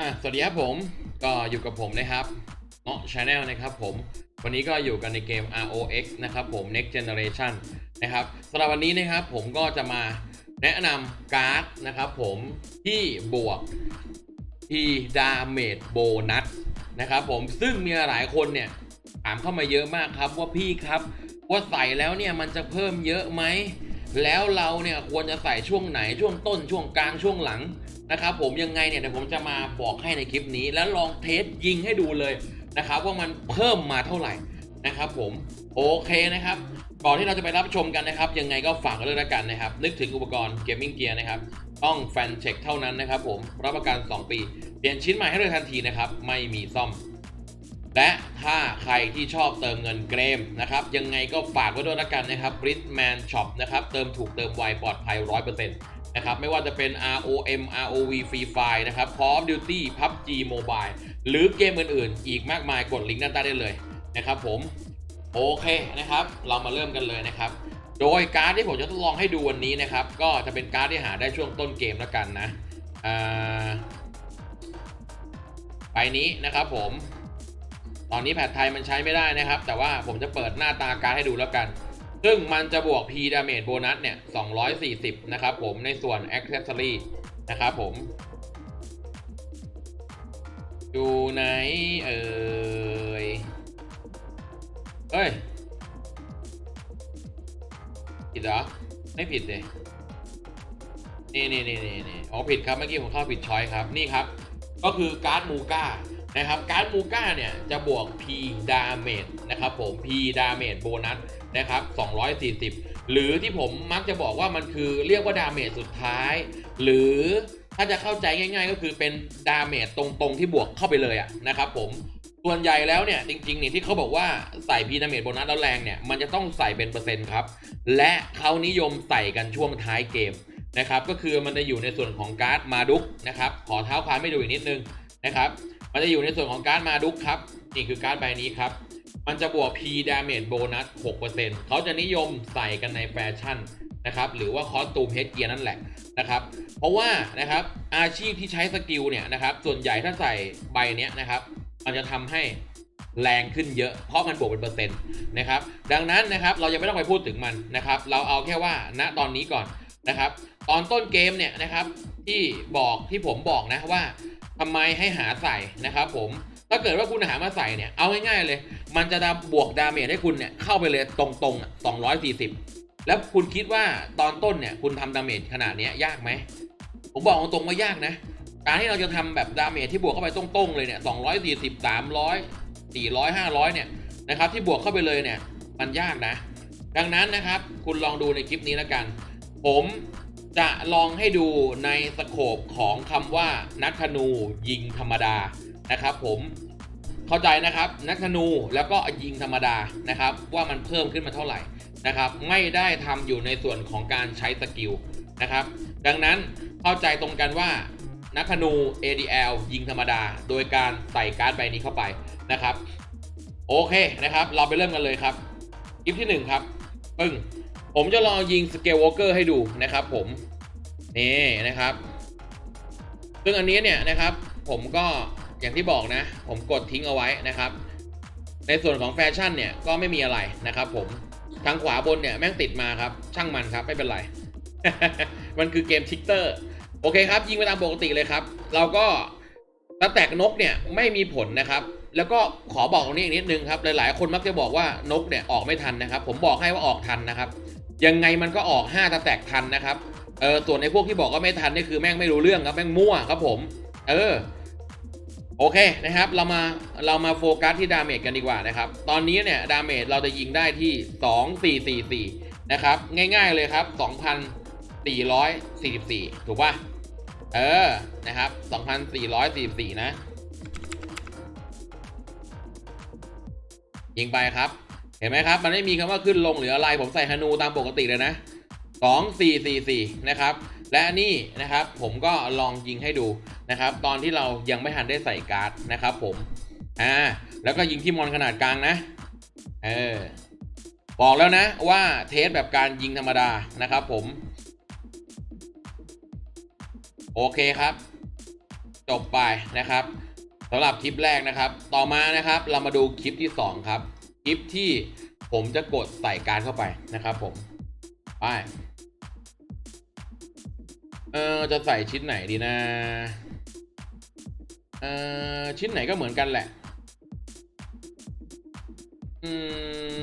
อะสวัสดีครับผมก็อยู่กับผมนะครับเนาะชาแนลนะครับผม วันนี้ก็อยู่กันในเกม ROX นะครับผม Next Generation นะครับสำหรับวันนี้นะครับผมก็จะมาแนะนำการ์ดนะครับผมที่บวก P Damage Bonus นะครับผมซึ่งมีหลายคนเนี่ยถามเข้ามาเยอะมากครับว่าพี่ครับ ว่าใส่แล้วเนี่ยมันจะเพิ่มเยอะไหม แล้วเราเนี่ยควรจะใส่ช่วงไหนช่วงต้นช่วงกลางช่วงหลังนะครับผมยังไงเนี่ยเดี๋ยวผมจะมาบอกให้ในคลิปนี้ แล้วลองเทสยิงให้ดูเลยนะครับว่ามันเพิ่มมาเท่าไหร่นะครับผมโอเคนะครับก่อนที่เราจะไปรับชมกันนะครับ ยังไงก็ฝากกันเลยละกันนะครับ นึกถึงอุปกรณ์เกมมิ่งเกียร์นะครับต้องแฟนเช็คเท่านั้นนะครับผมรับประกัน 2 ปี เปลี่ยนชิ้นใหม่ให้เลยทันทีนะครับไม่มีซ่อม และถ้าใครที่ชอบเติมเงินเกมนะครับ ยังไงก็ฝากไว้ด้วยละกันนะครับ b r i t m a n Shop นะครับ เติมถูกเติมไวปลอดภัย 100%นะครับ ไม่ว่าจะเป็น ROM ROV Free Fire นะครับ Call of Duty PUBG Mobile หรือเกมอื่นๆ อีกมากมายกดลิงก์ด้านใต้ได้เลยนะครับผม โอเคนะครับ เรามาเริ่มกันเลยนะครับ โดยการ์ดที่ผมจะทดลองให้ดูวันนี้นะครับ ก็จะเป็นการ์ดที่หาได้ช่วงต้นเกมแล้วกันนะอ่าใบนี้นะครับผม ตอนนี้แพทไทยมันใช้ไม่ได้นะครับ แต่ว่าผมจะเปิดหน้าตาการให้ดูแล้วกัน ซึ่งมันจะบวก P damage bonus เนี่ย 240 นะครับผมในส่วน accessory นะครับผม อยู่ไหนเอ่ยเอ้ย ผิดเหรอ ไม่ผิดเลยนี่นี่นี่นี่นี่อ๋อผิดครับ เมื่อกี้ผมเข้าผิดช้อยครับ นี่ครับ ก็คือการ์ดมูก้า นะครับการ์ดมูก้าเนี่ยจะบวก P damage นะครับผม P damage bonus นะครับ240 หรือที่ผมมักจะบอกว่ามันคือเรียกว่า damage สุดท้าย หรือถ้าจะเข้าใจง่าย ๆ ก็คือเป็น damage ตรงๆที่บวกเข้าไปเลยอะนะครับผมส่วนใหญ่แล้วเนี่ยจริงๆเนี่ยที่เขาบอกว่าใส่ P damage bonus แล้วแรงเนี่ยมันจะต้องใส่เป็นเปอร์เซ็นต์ครับ และเขานิยมใส่กันช่วงท้ายเกมนะครับก็คือมันจะอยู่ในส่วนของการ์ดมาดุกนะครับขอเท้าความไม่ดูอีกนิดนึงนะครับ มันจะอยู่ในส่วนของการมาดุกครับ นี่คือการ์ดใบนี้ครับ มันจะบวก P damage bonus 6%เขาจะนิยมใส่กันในแฟชั่นนะครับหรือว่าคอสตูมเฮดเกียร์นั่นแหละนะครับ เพราะว่านะครับอาชีพที่ใช้สกิลเนี่ยนะครับส่วนใหญ่ถ้าใส่ใบเนี้ยนะครับ มันจะทำให้แรงขึ้นเยอะ เพราะมันบวกเป็นเปอร์เซ็นต์นะครับดังนั้นนะครับเรายังไม่ต้องไปพูดถึงมันนะครับ เราเอาแค่ว่าณตอนนี้ก่อนนะครับ ตอนต้นเกมเนี่ยนะครับที่บอกที่ผมบอกนะว่า ทำไมให้หาใส่นะครับผมถ้าเกิดว่าคุณหามาใส่เนี่ยเอาง่ายๆเลย มันจะดาบวกดาเมจให้คุณเนี่ยเข้าไปเลยตรงๆอะ240แล้วคุณคิดว่าตอนต้นเนี่ยคุณทำดาเมจขนาดเนี้ยยากไหมผมบอกตรงๆว่ายากนะ การที่เราจะทำแบบดาเมจที่บวกเข้าไปตรงๆเลยเนี่ย240 300 400 500เนี่ยนะครับที่บวกเข้าไปเลยเนี่ยมันยากนะ ดังนั้นนะครับคุณลองดูในคลิปนี้แล้วกัน ผม จะลองให้ดูในสโคปของคำว่านักธนูยิงธรรมดานะครับ ผมเข้าใจนะครับนักธนูแล้วก็ยิงธรรมดานะครับ ว่ามันเพิ่มขึ้นมาเท่าไหร่นะครับ ไม่ได้ทำอยู่ในส่วนของการใช้สกิลนะครับ ดังนั้นเข้าใจตรงกันว่านักธนู ADL ยิงธรรมดา โดยการใส่การ์ดใบนี้เข้าไปนะครับ โอเคนะครับ เราไปเริ่มกันเลยครับคลิปที่หนึ่งครับปึ้ง ผมจะลองยิงสเกลวอลเกอร์ให้ดูนะครับผม นี่นะครับ ซึ่งอันนี้เนี่ยนะครับ ผมก็อย่างที่บอกนะ ผมกดทิ้งเอาไว้นะครับ ในส่วนของแฟชั่นเนี่ยก็ไม่มีอะไรนะครับผม ทางขวาบนเนี่ยแม่งติดมาครับ ช่างมันครับไม่เป็นไร มันคือเกมทิกเตอร์ โอเคครับ ยิงไปตามปกติเลยครับ เราก็ตะแตกนกเนี่ยไม่มีผลนะครับแล้วก็ขอบอกตรงนี้อีกนิดนึงครับ หลาย ๆ คนมักจะบอกว่านกเนี่ยออกไม่ทันนะครับ ผมบอกให้ว่าออกทันนะครับ ยังไงมันก็ออก5ตะแตกทันนะครับ เออส่วนในพวกที่บอกว่าไม่ทันนี่คือแม่งไม่รู้เรื่องครับแม่งมั่วครับผม เออ โอเคนะครับ เรามาเรามาโฟกัสที่ดาเมจกันดีกว่านะครับ ตอนนี้เนี่ยดาเมจเราจะยิงได้ที่ 2444 นะครับ ง่ายๆเลยครับ 2,444 ถูกป่ะ เออ นะครับ 2,444 นะ ยิงไปครับ เห็นไหมครับ มันไม่มีคำว่าขึ้นลงหรืออะไร ผมใส่ฮานูตามปกติเลยนะ2444นะครับ และนี่นะครับผมก็ลองยิงให้ดูนะครับ ตอนที่เรายังไม่ทันได้ใส่การ์ดนะครับ ผม อ่า แล้วก็ยิงที่มอนขนาดกลางนะ เออ บอกแล้วนะว่าเทสแบบการยิงธรรมดานะครับ ผม โอเคครับ จบไปนะครับสำหรับคลิปแรกนะครับ ต่อมานะครับ เรามาดูคลิปที่ 2 ครับ ลิปที่ผมจะกดใส่การเข้าไปนะครับผมไปเออจะใส่ชิ้นไหนดีนะเออชิ้นไหนก็เหมือนกันแหละ อื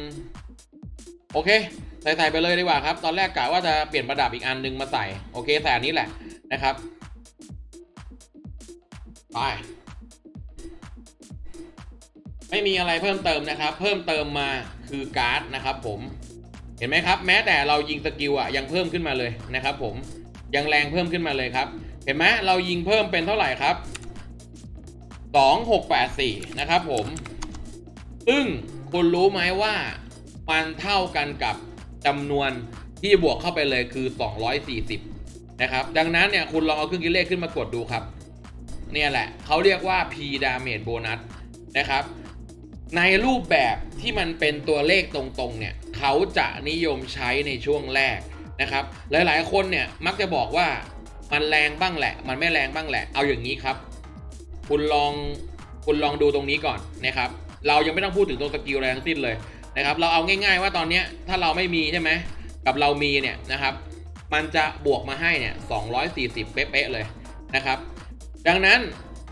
ม โอเค ใส่ใส่ไปเลยดีกว่าครับ ตอนแรกกะว่าจะเปลี่ยนประดับอีกอันนึงมาใส่ โอเค ใส่อันนี้แหละนะครับ ไป ไม่มีอะไรเพิ่มเติมนะครับ เพิ่มเติมมาคือการ์ดนะครับผมเห็นไหมครับ แม้แต่เรายิงสกิลอะยังเพิ่มขึ้นมาเลยนะครับผมยังแรงเพิ่มขึ้นมาเลยครับ เห็นไหมเรายิงเพิ่มเป็นเท่าไหร่ครับ 2684 นะครับผม ซึ่งคุณรู้ไหมว่ามันเท่ากันกับจำนวนที่บวกเข้าไปเลยคือ 240 นะครับ ดังนั้นเนี่ยคุณลองเอาเครื่องคิดเลขขึ้นมากดดูครับ เนี่ยแหละเขาเรียกว่า P damage bonus นะครับ ในรูปแบบที่มันเป็นตัวเลขตรงๆเนี่ยเขาจะนิยมใช้ในช่วงแรกนะครับ หลายๆคนเนี่ยมักจะบอกว่ามันแรงบ้างแหละ มันไม่แรงบ้างแหละ เอาอย่างนี้ครับ คุณลองคุณลองดูตรงนี้ก่อนนะครับ เรายังไม่ต้องพูดถึงตัวสกิลอะไรทั้งสิ้นเลยนะครับ เราเอาง่าย ๆ ว่าตอนนี้ถ้าเราไม่มีใช่ไหมกับเรามีเนี่ยนะครับ มันจะบวกมาให้เนี่ย240 เป๊ะๆเลยนะครับ ดังนั้น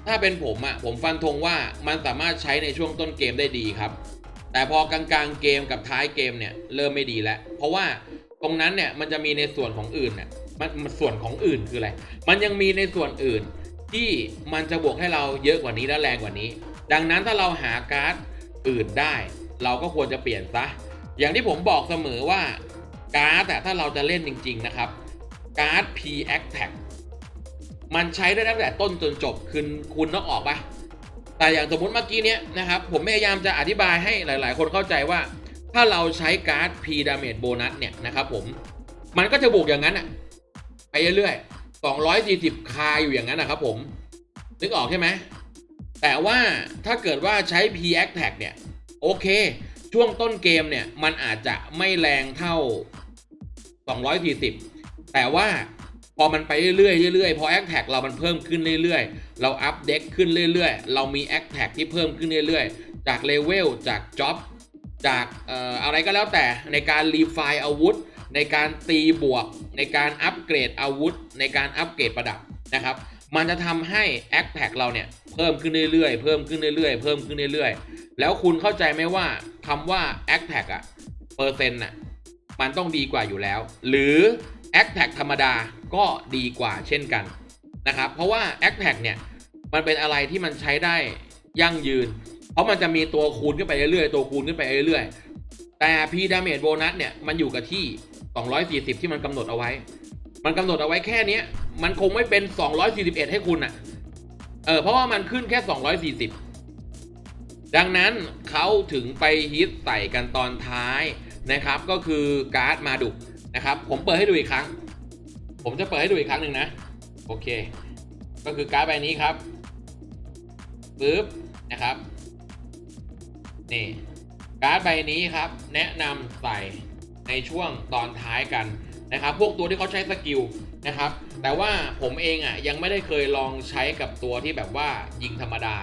ถ้าเป็นผมอะ่ะผมฟันธงว่ามันสามารถใช้ในช่วงต้นเกมได้ดีครับ แต่พอกลางๆเกมกับท้ายเกมเนี่ยเริ่มไม่ดีแล้ว เพราะว่าตรงนั้นเนี่ยมันจะมีในส่วนของอื่นเนี่ยมันมันส่วนของอื่นคืออะไร มันยังมีในส่วนอื่น ที่มันจะบวกให้เราเยอะกว่านี้และแรงกว่านี้ ดังนั้นถ้าเราหาการ์ดอื่นได้ เราก็ควรจะเปลี่ยนซะ อย่างที่ผมบอกเสมอว่าการ์ดแต่ถ้าเราจะเล่นจริง ๆ นะครับการ์ด P a c t a c มันใช้ได้ตั้งแต่ต้นจนจบคุณคุณต้องออกปะแต่อย่างสมมติเมื่อกี้เนี้ยนะครับ ผมพยายามจะอธิบายให้หลาย ๆ คนเข้าใจว่า ถ้าเราใช้การ์ด P damage bonus เนี่ยนะครับผม มันก็จะบวกอย่างนั้นอะไปเรื่อยๆ240 คาอยู่อย่างนั้นนะครับผม นึกออกใช่ไหม แต่ว่าถ้าเกิดว่าใช้ P a c t a c เนี่ย โอเค ช่วงต้นเกมเนี่ย มันอาจจะไม่แรงเท่า 240 แต่ว่า พอมันไปเรื่อยๆเรื่อยๆพอ a c t a c เรามันเพิ่มขึ้นเรื่อยๆ เราอัปเดตขึ้นเรื่อยๆ เรามี a c t a c ที่เพิ่มขึ้นเรื่อยๆ จากเลเวลจากจ็อบจากอะไรก็แล้วแต่ในการรีไฟล์อาวุธ ในการตีบวก ในการอัปเกรดอาวุธ ในการอัปเกรดประดับนะครับ มันจะทำให้ a c t a c เราเนี่ยเพิ่มขึ้นเรื่อยๆ เพิ่มขึ้นเรื่อยๆ เพิ่มขึ้นเรื่อยๆ แล้วคุณเข้าใจไหมว่าคำว่า a c t a c อะเปอร์เซ็นต์อะมันต้องดีกว่าอยู่แล้ว หรือ a c t a c ธรรมดาก็ดีกว่าเช่นกันนะครับ เพราะว่า a c t a c เนี่ย มันเป็นอะไรที่มันใช้ได้ยั่งยืน เพราะมันจะมีตัวคูณขึ้นไปเรื่อยๆ ตัวคูณขึ้นไปเรื่อยๆ แต่ P damage bonus เนี่ย มันอยู่กับที่ 240 ที่มันกำหนดเอาไว้ มันกำหนดเอาไว้แค่เนี้ย มันคงไม่เป็น 241 ให้คุณอะเออเพราะว่ามันขึ้นแค่ 240 ดังนั้นเขาถึงไปฮิตใส่กันตอนท้ายนะครับ ก็คือการ์ดมาดุ นะครับ ผมเปิดให้ดูอีกครั้ง ผมจะเปิดให้ดูอีกครั้งหนึ่งนะ โอเค ก็คือการ์ดใบนี้ครับปึ๊บนะครับ นี่ การ์ดใบนี้ครับ แนะนำใส่ในช่วงตอนท้ายกันนะครับ พวกตัวที่เขาใช้สกิลนะครับ แต่ว่าผมเองอะยังไม่ได้เคยลองใช้กับตัวที่แบบว่ายิงธรรมดา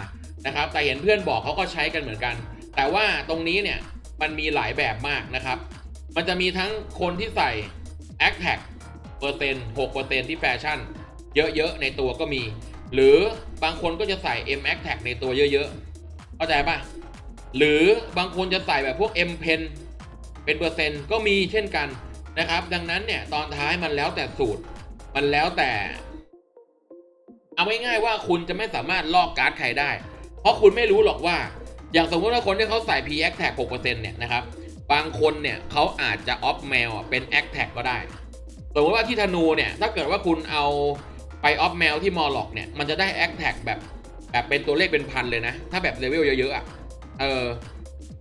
นะครับ แต่เห็นเพื่อนบอกเขาก็ใช้กันเหมือนกัน แต่ว่าตรงนี้เนี่ยมันมีหลายแบบมากนะครับ มันจะมีทั้งคนที่ใส่ a c t a c เปอร์เซ็นต์6เปอร์เซ็นต์ที่แฟชั่น เยอะๆ ในตัวก็มี หรือบางคนก็จะใส่ M a c t a c ในตัวเยอะๆ เข้าใจปะหรือบางคนจะใส่แบบพวก M Pen เป็นเปอร์เซ็นต์ก็มีเช่นกันนะครับ ดังนั้นเนี่ยตอนท้ายมันแล้วแต่สูตร มันแล้วแต่ เอาง่ายๆว่าคุณจะไม่สามารถลอกการ์ดใครได้ เพราะคุณไม่รู้หรอกว่า อย่างสมมติว่าคนที่เขาใส่ P a c t a g 6%เนี่ยนะครับ บางคนเนี่ยเขาอาจจะออฟแมวเป็น a c t a g ก็ได้ สมมติว่าที่ธนูเนี่ยถ้าเกิดว่าคุณเอาไปออฟแมวที่มอลล็อกเนี่ยมันจะได้ a c t a g แบบแบบเป็นตัวเลขเป็นพันเลยนะ ถ้าแบบเลเวลเยอะๆอะเออ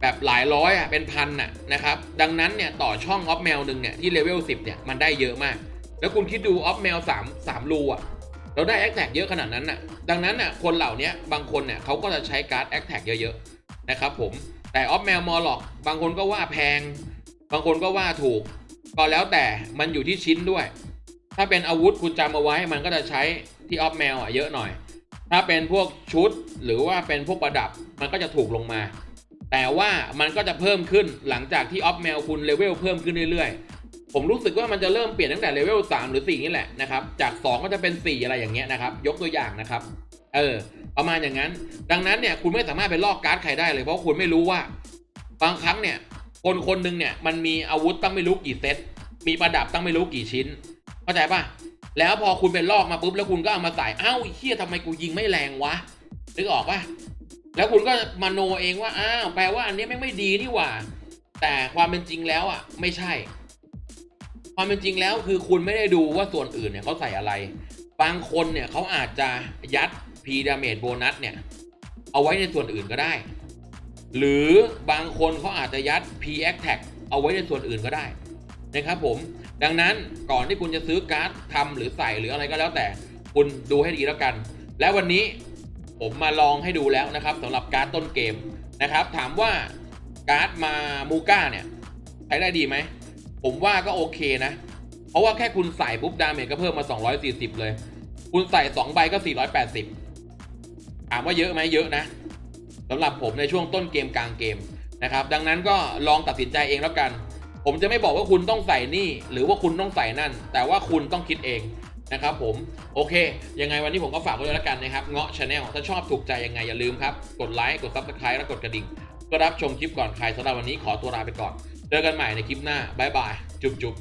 แบบหลายร้อยอะเป็นพันอะนะครับดังนั้นเนี่ยต่อช่องออฟแมวหนึ่งเนี่ยที่เลเวล10เนี่ยมันได้เยอะมาก แล้วคุณคิดดูออฟแมว3 3รูอะเราได้แอคแท็กเยอะขนาดนั้นน่ะดังนั้นน่ะคนเหล่านี้บางคนเนี่ยเขาก็จะใช้การ์ดแอคแท็กเยอะๆนะครับผม แต่ออฟแมวมอลล็อกบางคนก็ว่าแพง บางคนก็ว่าถูก ก็แล้วแต่มันอยู่ที่ชิ้นด้วย ถ้าเป็นอาวุธคุณจำเอาไว้มันก็จะใช้ที่ออฟแมวอะเยอะหน่อย ถ้าเป็นพวกชุดหรือว่าเป็นพวกประดับมันก็จะถูกลงมา แต่ว่ามันก็จะเพิ่มขึ้นหลังจากที่ออฟแมวคุณเลเวลเพิ่มขึ้นเรื่อยๆ ผมรู้สึกว่ามันจะเริ่มเปลี่ยนตั้งแต่เลเวล3หรือ4นี่แหละนะครับ จาก 2 ก็จะเป็น 4 อะไรอย่างเงี้ยนะครับ ยกตัวอย่างนะครับ เออ ประมาณอย่างนั้น ดังนั้นเนี่ยคุณไม่สามารถไปลอกการ์ดใครได้เลยเพราะคุณไม่รู้ว่า บางครั้งเนี่ย คนคนหนึ่งเนี่ยมันมีอาวุธตั้งไม่รู้กี่เซตมีประดับตั้งไม่รู้กี่ชิ้น เข้าใจป่ะแล้วพอคุณเป็นลอกมาปุ๊บแล้วคุณก็เอามาใส่อ้าวเฮียทำไมกูยิงไม่แรงวะนึกออกป่ะแล้วคุณก็มาโนเองว่าอ้าวแปลว่าอันนี้แม่งไม่ดีนี่หว่า แต่ความเป็นจริงแล้วอะ ไม่ใช่ ความเป็นจริงแล้วคือคุณไม่ได้ดูว่าส่วนอื่นเนี่ยเขาใส่อะไร บางคนเนี่ยเขาอาจจะยัด P damage bonus เนี่ย เอาไว้ในส่วนอื่นก็ได้ หรือบางคนเขาอาจจะยัด P attack เอาไว้ในส่วนอื่นก็ได้นะครับผม ดังนั้นก่อนที่คุณจะซื้อการ์ดทำหรือใส่หรืออะไรก็แล้วแต่คุณดูให้ดีแล้วกัน และวันนี้ผมมาลองให้ดูแล้วนะครับสำหรับการ์ดต้นเกมนะครับ ถามว่าการ์ดมามูก้าเนี่ยใช้ได้ดีไหม ผมว่าก็โอเคนะ เพราะว่าแค่คุณใส่ปุ๊บดาเมจก็เพิ่มมา 240 เลย คุณใส่ 2 ใบก็ 480 ถามว่าเยอะไหมเยอะนะสำหรับผมในช่วงต้นเกมกลางเกมนะครับดังนั้นก็ลองตัดสินใจเองแล้วกัน ผมจะไม่บอกว่าคุณต้องใส่นี่ หรือว่าคุณต้องใส่นั่น แต่ว่าคุณต้องคิดเองนะครับผมโอเค ยังไงวันนี้ผมก็ฝากไว้แล้วกันนะครับเงาะชาแนลถ้าชอบถูกใจยังไงอย่าลืมครับกดไลค์กด Subscribe และกดกระดิ่งก็รับชมคลิปก่อนใครสำหรับวันนี้ขอตัวลาไปก่อน เจอกันใหม่ในคลิปหน้าบ๊ายบายจุ๊บจุ๊บ